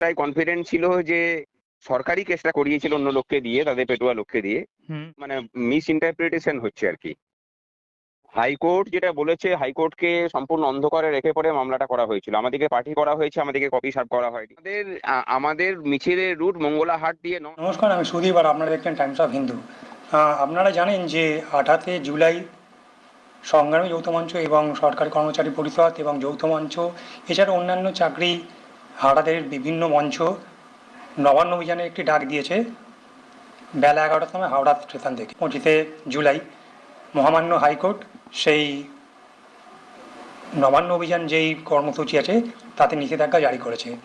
তাই কনফিডেন্ট ছিল যে সরকারি কেসটা করিয়েছিল অন্য লোককে দিয়ে তাদের পেটুয়া লোককে দিয়ে। মানে মিস ইন্টারপ্রিটেশন হচ্ছে আর কি। হাইকোর্ট যেটা বলেছে হাইকোর্টকে সম্পূর্ণ অন্ধকারে রেখে পরে মামলাটা করা হয়েছিল। আমাদেরকে পার্টি করা হয়েছে আমাদেরকে কপি সার্ভ করা হয়নি। আমাদের আমাদের মিছিলের রুট মঙ্গলা হাট দিয়ে নমস্কার আমি সুদীপ আর আপনারা দেখছেন টাইমস অফ হিন্দু আপনারা জানেন যে আঠাতে জুলাই সংগ্রামী যৌথ মঞ্চ এবং সরকারি কর্মচারী পরিষদ এবং যৌথ মঞ্চ এছাড়া অন্যান্য চাকরি হারাদের বিভিন্ন মঞ্চ নবান্ন অভিযানের একটি ডাক দিয়েছে। বেলা এগারোটার সময় হাওড়া স্টেশন থেকে। পঁচিশে জুলাই মহামান্য হাইকোর্ট সেই নবান্ন অভিযান যেই কর্মসূচি আছে তাতে নিষেধাজ্ঞা জারি করেছে।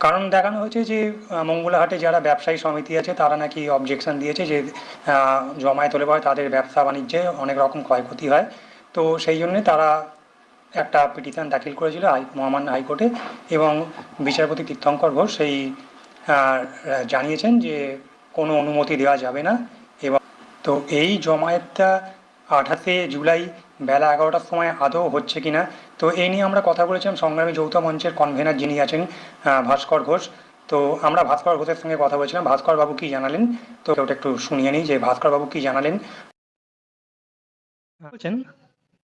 কারণ দেখানো হয়েছে যে মঙ্গলাহাটে যারা ব্যবসায়ী সমিতি আছে তারা নাকি অবজেকশন দিয়েছে যে আহ, জমায়েত হলে পরে তাদের ব্যবসা বাণিজ্যে অনেক রকম ক্ষয়ক্ষতি হয়। তো সেই জন্যে তারা একটা পিটিশন দাখিল করেছিল মহামান্য হাইকোর্টে এবং বিচারপতি তীর্থঙ্কর ঘোষ সেই জানিয়েছেন যে কোনো অনুমতি দেওয়া যাবে না এবং তো এই জমায়েতটা আঠাশে জুলাই বেলা এগারোটার সময় আদৌ হচ্ছে কিনা? তো এই নিয়ে আমরা কথা বলেছিলাম সংগ্রামী যৌথ মঞ্চের কনভেনার যিনি আছেন ভাস্কর ঘোষ। তো আমরা ভাস্কর ঘোষের সঙ্গে কথা বলছিলাম। ভাস্কর বাবু কি জানালেন? তো ওটা একটু শুনিয়ে নিই যে ভাস্কর বাবু কি জানালেন?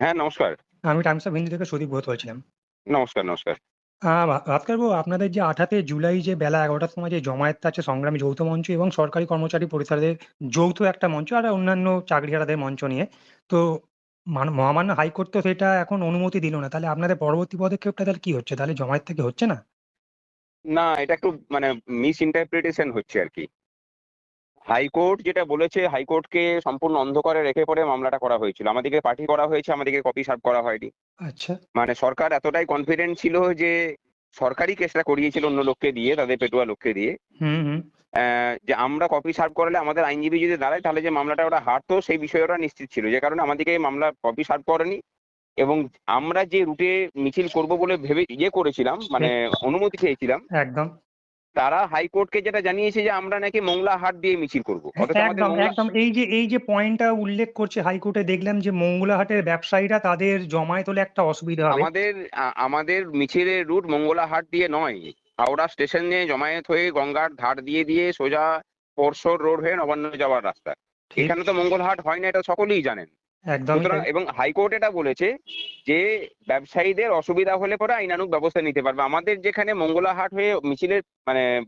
হ্যাঁ নমস্কার। আমি টাইমস অফ হিন্দি থেকে সুদীপ ঘোষ বলছিলাম। নমস্কার নমস্কার। আহ, ভা- আপনাদের যে আঠাতে জুলাই যে বেলা এগারোটার সময় যে জমায়েতটা আছে সংগ্রামী যৌথ মঞ্চ এবং সরকারি কর্মচারী পরিষদের যৌথ একটা মঞ্চ আর অন্যান্য চাকরিহারাদের মঞ্চ নিয়ে তো মান- মহামান্য হাইকোর্ট তো সেটা এখন অনুমতি দিল না। তাহলে আপনাদের পরবর্তী পদক্ষেপটা তাহলে কি হচ্ছে? তাহলে জমায়েত থেকে হচ্ছে না? না এটা একটু মানে মিস ইন্টারপ্রিটেশন হচ্ছে আর কি। হাইকোর্ট যেটা বলেছে হাইকোর্টকে সম্পূর্ণ অন্ধকারে রেখে পরে মামলাটা করা হয়েছিল। আমাদেরকে পার্টি করা হয়েছে আমাদেরকে কপি সার্ভ করা হয়নি। আচ্ছা। মানে সরকার এতটাই কনফিডেন্ট ছিল যে সরকারি কেসটা করিয়েছিল অন্য লোককে দিয়ে তাদের পেটুয়া লোককে দিয়ে। যে আমরা কপি সার্ভ করালে আমাদের আইনজীবী যদি দাঁড়ায় তাহলে যে মামলাটা ওরা হারতো সেই বিষয়ে ওরা নিশ্চিত ছিল। যে কারণে আমাদেরকে এই মামলা কপি সার্ভ করেনি। এবং আমরা যে রুটে মিছিল করব বলে ভেবে ইয়ে করেছিলাম মানে অনুমতি চেয়েছিলাম একদম। তারা হাইকোর্টকে যেটা জানিয়েছে যে আমরা নাকি মোংলা হাট দিয়ে মিছিল করব। একদম একদম। এই যে এই যে পয়েন্টটা উল্লেখ করছে হাইকোর্টে দেখলাম যে মঙ্গলাহাটের ব্যবসায়ীরা তাদের জমায়েত হলে একটা অসুবিধা হবে। আমাদের আমাদের মিছিলের রুট মঙ্গলা হাট দিয়ে নয়। হাওড়া স্টেশন স্টেশনে জমায়েত হয়ে গঙ্গার ধার দিয়ে দিয়ে সোজা পরশোর রোড হয়ে নবান্ন যাওয়ার রাস্তা। এখানে তো মঙ্গলহাট হয় না এটা সকলেই জানেন। একদম এবং হাইকোর্ট এটা বলেছে যে ব্যবসায়ীদের অসুবিধা হলে পরে আইনানুগ ব্যবস্থা নিতে পারবে। আমাদের যেখানে মঙ্গলাহাট হয়ে মিছিলের মানে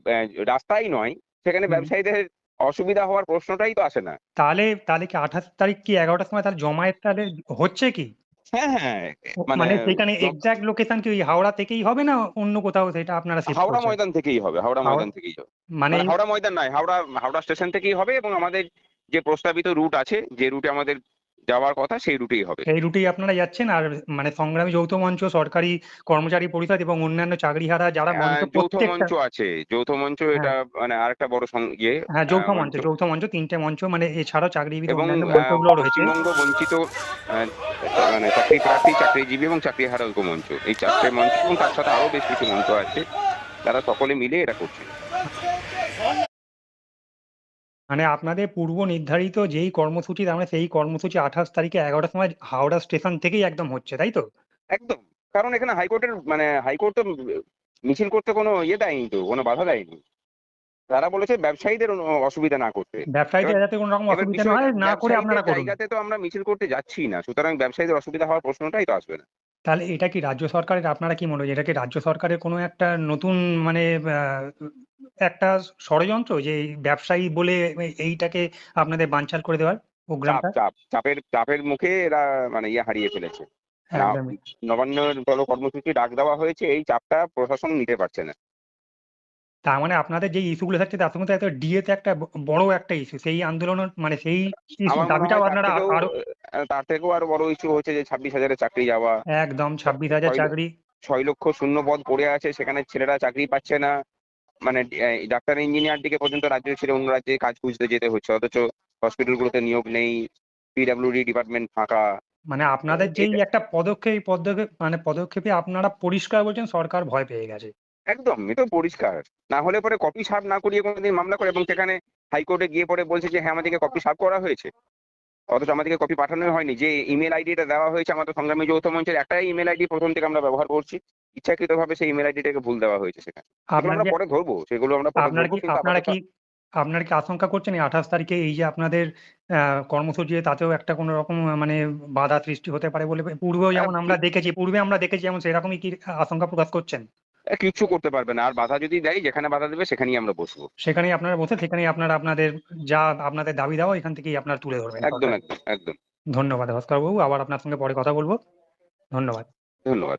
রাস্তাই নয় সেখানে ব্যবসায়ীদের অসুবিধা হওয়ার প্রশ্নটাই তো আসে না। তাহলে তাহলে কি আঠাশ তারিখ কি এগারোটার সময় তাহলে জমায়েত তাহলে হচ্ছে কি? হ্যাঁ হ্যাঁ মানে সেখানে য- এক্সাক্ট লোকেশন কি ওই হাওড়া থেকেই হবে না অন্য কোথাও সেটা আপনারা হাওড়া ময়দান থেকেই হবে হাওড়া ময়দান থেকেই হবে। মানে মানে হাওড়া ময়দান নয় হাওড়া হাওড়া স্টেশন থেকেই হবে এবং আমাদের যে প্রস্তাবিত রুট আছে যে রুটে আমাদের যাওয়ার কথা সেই রুটেই হবে। এই রুটেই আপনারা যাচ্ছেন আর মানে সংগ্রামী যৌথ মঞ্চ সরকারি কর্মচারী পরিষদ এবং অন্যান্য চাকরিহারা যারা মঞ্চ আহ, যৌথ মঞ্চ আছে। যৌথ মঞ্চ এটা মানে আরেকটা বড় সং- ইয়ে হ্যাঁ যৌথ মঞ্চ। যৌথ মঞ্চ তিনটে মঞ্চ মানে এছাড়াও চাকরিজীবী এবং অন্যান্য মঞ্চগুলো রয়েছে। পশ্চিমবঙ্গ বঞ্চিত মানে চাকরি প্রার্থী চাকরিজীবী এবং চাকরিহারা ঐক্য মঞ্চ। এই চারটে মঞ্চ এবং তার সাথে আরও বেশ কিছু মঞ্চ আছে। তারা সকলে মিলে এটা করছে। মানে আপনাদের পূর্ব নির্ধারিত যেই কর্মসূচি তার মানে সেই কর্মসূচি আঠাশ তারিখে এগারোটার সময় হাওড়া স্টেশন থেকেই একদম হচ্ছে তাই তো? একদম। কারণ এখানে হাইকোর্টের মানে হাইকোর্ট তো মিছিল করতে কোনো ইয়ে দেয়নি তো কোনো বাধা দেয়নি। তারা বলেছে ব্যবসায়ীদের অসুবিধা না করতে। ব্যবসায়ীদের যাতে কোনো রকম অসুবিধা না হয় না করে আপনারা করুন। জায়গাতে তো আমরা মিছিল করতে যাচ্ছি না সুতরাং ব্যবসায়ীদের অসুবিধা হওয়ার প্রশ্নটাই তো আসবে না। তাহলে এটা কি রাজ্য সরকারের আপনারা কি মনে হয় এটা কি রাজ্য সরকারের কোনো একটা নতুন মানে একটা ষড়যন্ত্র যে ব্যবসায়ী বলে এইটাকে আপনাদের বানচাল করে দেওয়ার প্রোগ্রামটা? চাপের চাপের মুখে এরা মানে ইয়ে হারিয়ে ফেলেছে। নবান্নের দল কর্মসূচি ডাক দেওয়া হয়েছে এই চাপটা প্রশাসন নিতে পারছে না। তার মানে আপনাদের যে ইস্যুগুলো থাকছে তার তো একটা ডিএতে একটা বড় একটা ইস্যু সেই আন্দোলনের মানে সেই দাবিটাও আপনারা আরও তার থেকেও আরও বড় ইস্যু হচ্ছে যে ছাব্বিশ হাজারের চাকরি যাওয়া। একদম ছাব্বিশ হাজার চাকরি। ছয় লক্ষ শূন্য পদ পড়ে আছে সেখানে ছেলেরা চাকরি পাচ্ছে না। মানে ডাক্তার ইঞ্জিনিয়ার দিকে পর্যন্ত রাজ্য ছেড়ে অন্য রাজ্যে কাজ খুঁজতে যেতে হচ্ছে অথচ হসপিটালগুলোতে নিয়োগ নেই পিডাব্লিউডি ডিপার্টমেন্ট ফাঁকা। মানে আপনাদের এটা- যেই একটা পদক্ষেপ এই পদক্ষেপ মানে পদক্ষেপে আপনারা পরিষ্কার বলছেন সরকার ভয় পেয়ে গেছে। একদম এ তো পরিষ্কার। না হলে পরে কপি সার্ভ না করিয়ে কোনোদিন মামলা করে এবং সেখানে হাইকোর্টে গিয়ে পরে বলছে যে হ্যাঁ আমাদেরকে কপি সার্ভ করা হয়েছে। অথচ আমাদেরকে কপি পাঠানো হয়নি। যে ইমেল আইডিটা দেওয়া হয়েছে আমাদের সংগ্রামী যৌথ মঞ্চের একটাই ইমেল আইডি প্রথম থেকে আমরা ব্যবহার করছি। ইচ্ছাকৃতভাবে সেই ইমেল আইডিটাকে ভুল দেওয়া হয়েছে সেখানে। আমরা পরে ধরবো সেগুলো আমরা আপনারা কি আপনারা কি আপনারা কি আশঙ্কা করছেন এই আঠাশ তারিখে এই যে আপনাদের আহ, কর্মসূচি তাতেও একটা কোনো রকম মানে বাধা সৃষ্টি হতে পারে বলে? পূর্বেও যেমন আমরা দেখেছি পূর্বে আমরা দেখেছি যেমন সেরকমই কি আশঙ্কা প্রকাশ করছেন? এ, কিচ্ছু করতে পারবে না। আর বাধা যদি দেয় যেখানে বাধা দেবে সেখানেই আমরা বসবো। সেখানেই আপনারা বসে সেখানেই আপনারা আপনাদের যা আপনাদের দাবি দেওয়া এখান থেকেই আপনারা তুলে ধরবেন। একদম একদম একদম। ধন্যবাদ ভাস্কর বাবু। আবার আপনার সঙ্গে পরে কথা বলব। ধন্যবাদ। ধন্যবাদ।